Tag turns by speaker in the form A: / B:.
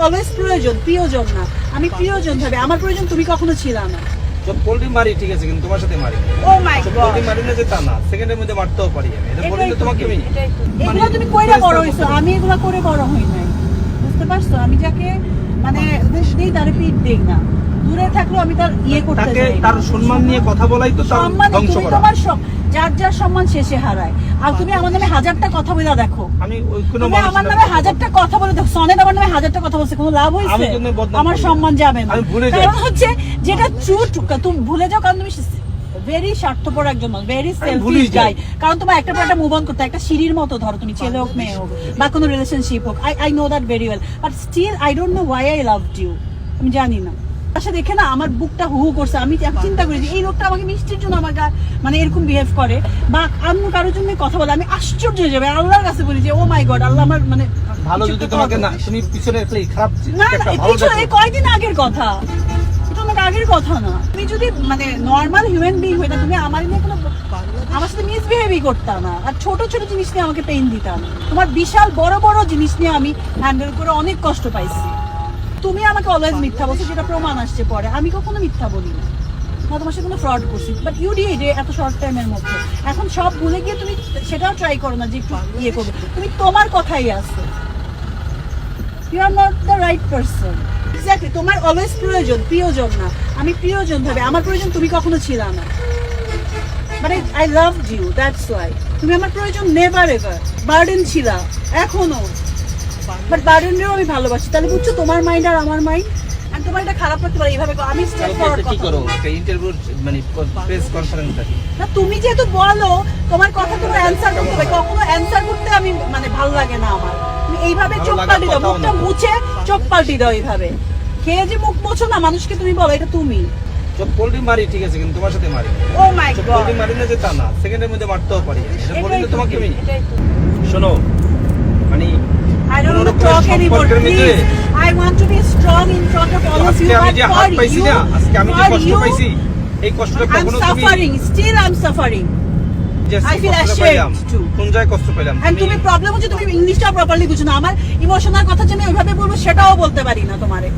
A: Always প্রয়োজন প্রিয়জন না। আমি প্রিয়জন ভাবে আমার প্রয়োজন তুমি কখনো ছিল না।
B: পোল্ট্রি মারি ঠিক আছে কিন্তু তোমার সাথে মারি।
A: ও মাই গড
B: পোল্ট্রি মারি না যে তা না সেকেন্ডের মধ্যে মারতেও পারি আমি। এটা বলি তোমাকে আমি
A: এগুলো তুমি কইরা বড় হইছো আমি এগুলো করে বড় হই নাই। বুঝতে পারছ? আমি যাকে মানে দেশ দিই তার পিঠ দেই না। দূরে থাকলেও আমি তার ইয়ে করতে
B: তাকে তার সম্মান নিয়ে কথা বলাই তো
A: সম্মান
B: ধ্বংস করা।
A: তোমার সব- যার যার সম্মান শেষে হারায়। আর তুমি আমার নামে হাজারটা কথা বলে দেখো। তুমি আমার নামে হাজারটা কথা বলে দেখো। সনেট আমার নামে হাজারটা কথা বলছে কোনো লাভ হয়েছে? আমার সম্মান যাবে না। কারণ হচ্ছে যেটা ট্রু তুমি ভুলে যাও কারণ তুমি ভেরি স্বার্থপর একজন মানুষ ভেরি সেলফিশ গাই কারণ তোমার একটা পর একটা মুভ অন করতে একটা সিঁড়ির মতো ধরো তুমি ছেলে হোক মেয়ে হোক বা কোনো রিলেশনশিপ হোক। I I know that very well but still I don't know why I love you আমি জানি না। আচ্ছা দেখে না আমার বুকটা হু করছে। আমি চিন্তা করি যে এই লোকটা আমাকে মিষ্টির জন্য আমার মানে এরকম বিহেভ করে। বা অন্য কারোর জন্য কথা বলে আমি আশ্চর্য হয়ে যাবে। আল্লাহর কাছে বলি যে ও মাই গড আল্লাহ আমার মানে
B: ভালো যদি তোমাকে না তুমি পিছনে খারাপ
A: না পিছনে এই কয়দিন আগের কথা। এটা অনেক আগের কথা না। তুমি যদি মানে নর্মাল হিউম্যান বিং হয়ে না তুমি আমার নিয়ে কোনো আমার সাথে মিসবিহেভই করতাম না। আর ছোট ছোট জিনিস নিয়ে আমাকে পেইন দিতাম তোমার বিশাল বড় বড় জিনিস নিয়ে আমি হ্যান্ডেল করে অনেক কষ্ট পাইছি। তুমি আমাকে অলওয়েজ মিথ্যা বলছো, যেটা প্রমাণ আসছে পরে। আমি কখনো মিথ্যা বলি না না তোমার সাথে কোনো ফ্রড করছি। বাট ইউ ডিড এত শর্ট টাইমের মধ্যে। এখন সব ভুলে গিয়ে তুমি সেটাও ট্রাই করো না যে ইয়ে করবে। তুমি তোমার কথাই আসো you are not the right person exactly তোমার অলওয়েজ প্রয়োজন, প্রিয়জন না। আমি প্রিয়জন ভাবে, আমার প্রয়োজন তুমি কখনো ছিল না। মানে I love you that's why তুমি আমার প্রয়োজন নেভার এভার বার্ডেন ছিল, এখনও। বাট বার্ডেনরেও আমি ভালোবাসি। তাহলে বুঝছ তোমার মাইন্ড আর আমার মাইন্ড আর তোমার এটা খারাপ পারে এইভাবে আমি স্ট্রেট ফরওয়ার্ড কথা
B: করো? একটা ইন্টারভিউ মানে প্রেস কনফারেন্স
A: না তুমি যেহেতু বলো তোমার কথা অ্যান্সার করতে হবে। কখনো অ্যান্সার করতে আমি মানে ভালো লাগে না আমার। তুমি এইভাবে চোখ পাল্টি দাও মুখটা মুছে চোখ পাল্টি দাও এইভাবে। খেয়ে যে মুখ মোছো না মানুষকে তুমি বলো এটা তুমি।
B: পোল্ট্রি মারি ঠিক আছে কিন্তু তোমার সাথে মারি।
A: ও মাই
B: সব
A: গড
B: পোল্ট্রি মারি না যে তা না সেকেন্ডের মধ্যে মারতেও পারি। এটা বলি তোমাকে আমি শোনো মানে
A: I don't want to
B: কোনো
A: talk anymore, please. I want to be strong in front of all of you, but for you, for you,
B: এই কষ্টটা
A: I'm
B: কখনো তুমি
A: suffering, still I'm suffering.
B: যে
A: I feel
B: কষ্টটা
A: ashamed too.
B: কোন জায়গায় কষ্ট পেলাম
A: তুমি প্রবলেম হচ্ছে তুমি ইংলিশটা প্রপারলি বুঝো না আমার ইমোশনাল কথা যে আমি ওইভাবে বলব সেটাও বলতে পারি না তোমারে